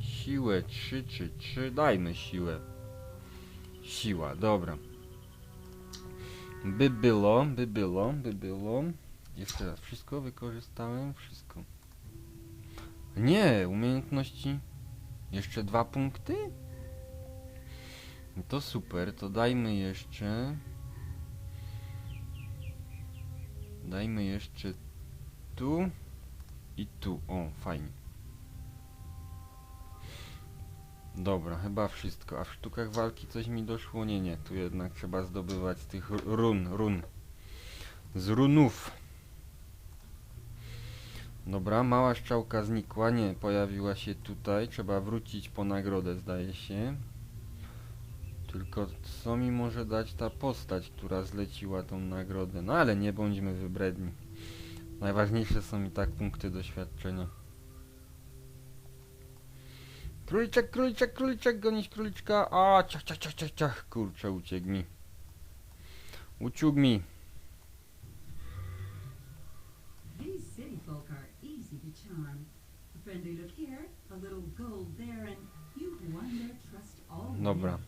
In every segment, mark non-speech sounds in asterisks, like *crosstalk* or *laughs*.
Siłę 3 czy 3? Dajmy siłę. Siła, dobra. By było, by było, by było. Jeszcze raz, wszystko wykorzystałem, wszystko. Nie, umiejętności. Jeszcze dwa punkty? To super, to dajmy jeszcze. Dajmy jeszcze tu i tu. O, fajnie. Dobra, chyba wszystko. A w sztukach walki coś mi doszło? Nie, nie. Tu jednak trzeba zdobywać tych ru- run, run. Z runów. Dobra, mała szczałka znikła. Nie, pojawiła się tutaj. Trzeba wrócić po nagrodę, zdaje się. Tylko co mi może dać ta postać, która zleciła tą nagrodę? No ale nie bądźmy wybredni. Najważniejsze są i tak punkty doświadczenia. Króliczek, króliczek, króliczek, gonić króliczka. A, ciach, ciach, ciach, ciach, ciach. Kurczę, uciekł mi. Uciąg mi. These city folk are easy to charm. A friendly look here, a little gold there, and you've won their trust all Dobra.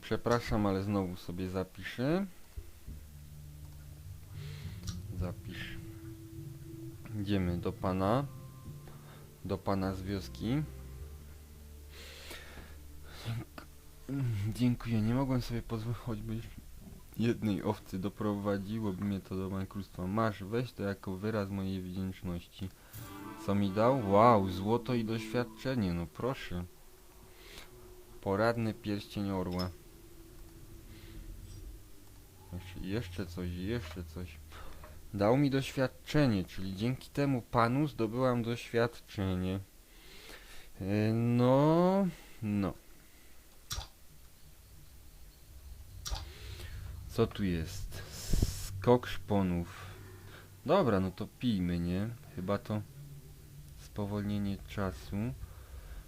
Przepraszam, ale znowu sobie zapiszę. Zapisz. Idziemy do pana. Do pana z wioski. Dzięk- Dziękuję. Nie mogłem sobie pozwolić choćby jednej owcy. Doprowadziłoby mnie to do bankructwa. Masz, weź to jako wyraz mojej wdzięczności. Co mi dał? Wow, złoto i doświadczenie. No proszę. Poradny pierścień orła. Jeszcze, jeszcze coś, jeszcze coś. Dał mi doświadczenie, czyli dzięki temu panu zdobyłam doświadczenie. Yy, no, no. Co tu jest? Skok szponów. Dobra, no to pijmy, nie? Chyba to spowolnienie czasu.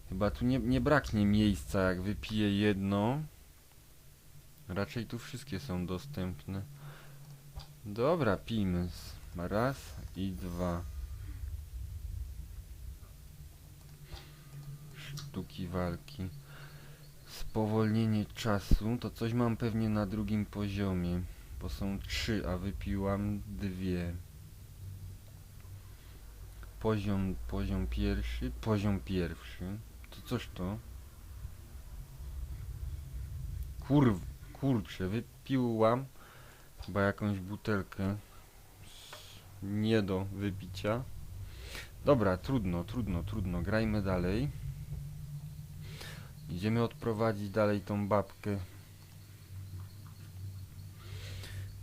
Chyba tu nie, nie braknie miejsca, jak wypiję jedno. Raczej tu wszystkie są dostępne. Dobra, pijmy. Raz i dwa. Sztuki walki. Spowolnienie czasu. To coś mam pewnie na drugim poziomie. Bo są trzy, a wypiłam dwie. Poziom, poziom pierwszy, poziom pierwszy. To coś to? Kurw, kurczę, wypiłam chyba jakąś butelkę nie do wypicia. Dobra, trudno, trudno, trudno, grajmy dalej. Idziemy odprowadzić dalej tą babkę.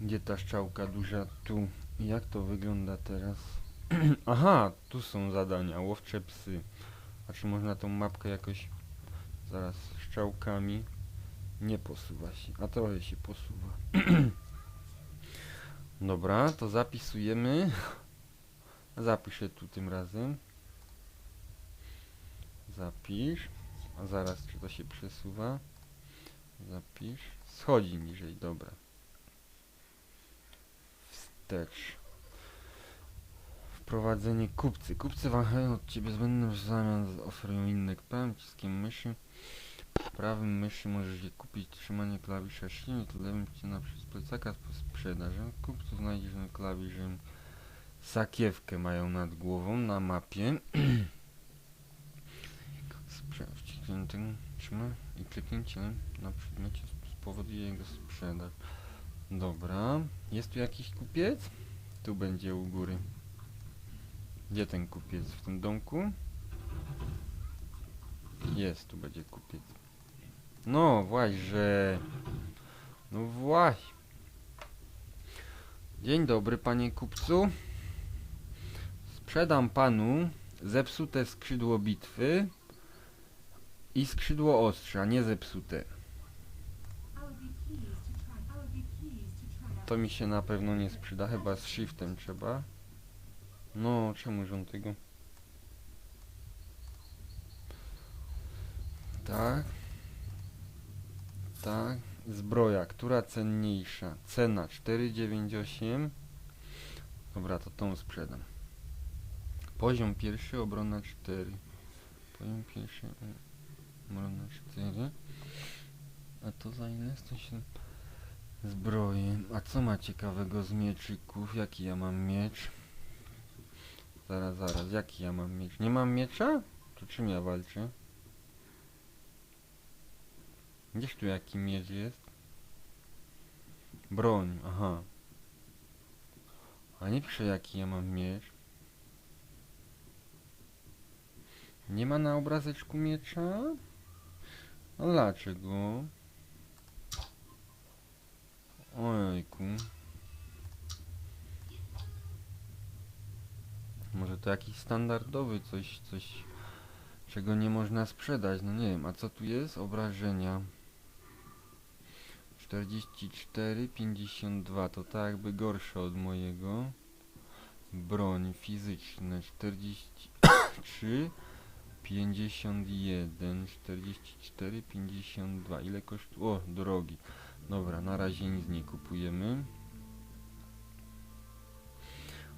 Gdzie ta szczałka duża? Tu. Jak to wygląda teraz? *clears throat* Aha, tu są zadania, łowcze psy. A czy można tą mapkę jakoś zaraz strzałkami? Nie posuwa się, a trochę się posuwa. *clears throat* Dobra, to zapisujemy. *laughs* Zapiszę tu tym razem. Zapisz. A zaraz, czy to się przesuwa? Zapisz. Schodzi niżej, dobra. Wstecz. Wprowadzenie kupcy. Kupcy wahają od ciebie zbędne w zamian oferują inne prawym przyciskiem myszy. Prawym myszy możesz kupić trzymanie klawisza silnik, lewym wcina przez plecaka sprzedaży. Kupców znajdziesz na klawiszem sakiewkę mają nad głową na mapie. *clears throat* Klikniętym trzyma i kliknięciem na przedmiocie spowoduje jego sprzedaż. Dobra, jest tu jakiś kupiec? Tu będzie u góry. Gdzie ten kupiec? W tym domku? Jest, tu będzie kupiec. No właśnie. No właśnie. Dzień dobry, panie kupcu. Sprzedam panu zepsute skrzydło bitwy i skrzydło ostrza, nie zepsute. To mi się na pewno nie sprzyda, chyba z shiftem trzeba. No, czemu on tego? Tak. Zbroja, która cenniejsza? Cena 498. Dobra, to tą sprzedam. Poziom pierwszy, obrona 4. Poziom pierwszy, obrona 4. A to za ile? 107 zbroje. A co ma ciekawego z mieczyków? Jaki ja mam miecz? Zaraz, zaraz, jaki ja mam miecz? Nie mam miecza? To czym ja walczę? Gdzieś tu jaki miecz jest? Broń, aha. A nie pisze jaki ja mam miecz. Nie ma na obrazeczku miecza? No dlaczego? Ojejku. Może to jakiś standardowy coś, coś czego nie można sprzedać, no nie wiem, a co tu jest? Obrażenia. 44, 52, to tak jakby gorsze od mojego. Broń fizyczne 43, 51, 44, 52. Ile kosztuje? O, drogi. Dobra, na razie nic nie kupujemy.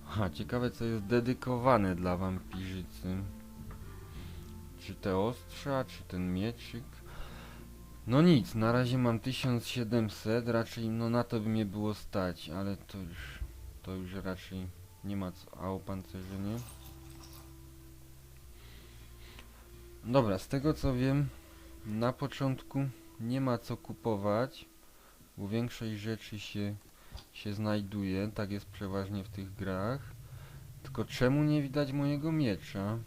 Aha, ciekawe co jest dedykowane dla wampirzycy. Czy te ostrza, czy ten mieczyk? No nic, na razie mam 1700, raczej no na to by mnie było stać, ale to już, to już raczej nie ma co, a opancerzenie? Dobra, z tego co wiem, na początku nie ma co kupować, bo większość rzeczy się, się znajduje, tak jest przeważnie w tych grach. Tylko czemu nie widać mojego miecza?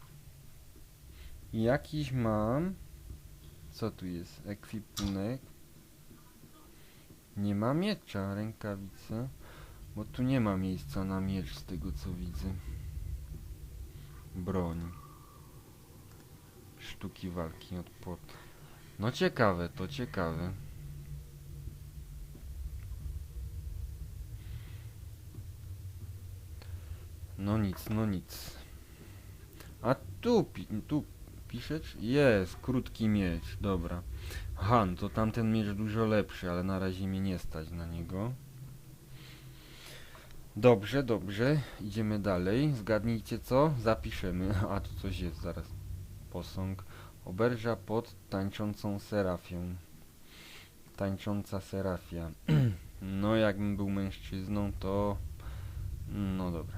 Jakiś mam. Co tu jest? Ekwipunek. Nie ma miecza, rękawice. Bo tu nie ma miejsca na miecz z tego co widzę. Broń. Sztuki walki od pot. No ciekawe, to ciekawe. No nic, no nic. A tu, tu Jest, krótki miecz, dobra. Han, to tamten miecz dużo lepszy, ale na razie mnie nie stać na niego. Dobrze, dobrze, idziemy dalej. Zgadnijcie co? Zapiszemy. *laughs* A tu coś jest, zaraz. Posąg. Oberża pod tańczącą serafią. Tańcząca serafia. *clears throat* no, jakbym był mężczyzną, to... No dobra.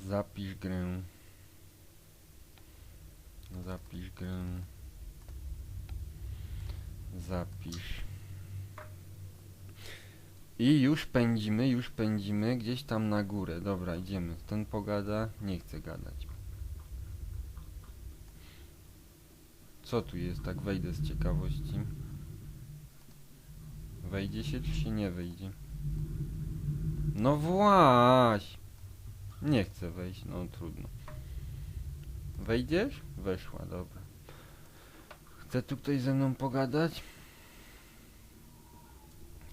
Zapisz grę. Zapisz grę. Zapisz. I już pędzimy, już pędzimy gdzieś tam na górę. Dobra, idziemy. Ten pogada, nie chce gadać. Co tu jest? Tak wejdę z ciekawości. Wejdzie się czy się nie wejdzie? No właśnie. Nie chcę wejść, no trudno. Wejdziesz? Weszła, dobra. Chce tu ktoś ze mną pogadać?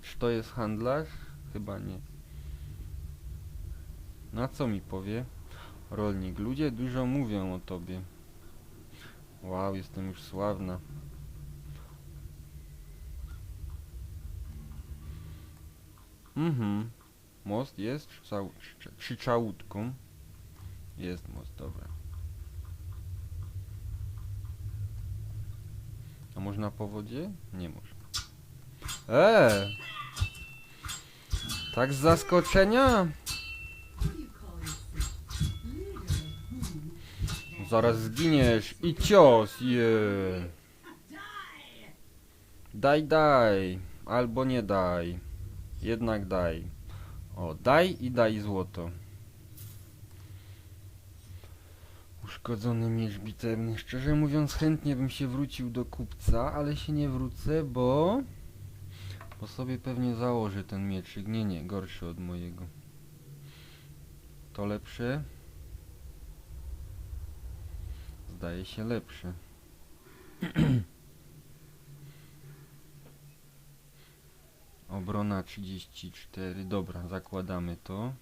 Czy to jest handlarz? Chyba nie. Na co mi powie? Rolnik. Ludzie dużo mówią o tobie. Wow, jestem już sławna. Mhm. Most jest trzyczałutką. Jest most, dobra. A można po wodzie? Nie można. Eee! Tak z zaskoczenia? Zaraz zginiesz i cios. Die! Daj, daj. Albo nie daj. Jednak daj. O, daj i daj złoto. Uszkodzony miecz bitewny. Szczerze mówiąc, chętnie bym się wrócił do kupca, ale się nie wrócę, bo... Bo sobie pewnie założę ten mieczyk. Nie, nie, gorszy od mojego. To lepsze? Zdaje się lepsze. *clears throat* Obrona 34. Dobra, zakładamy to.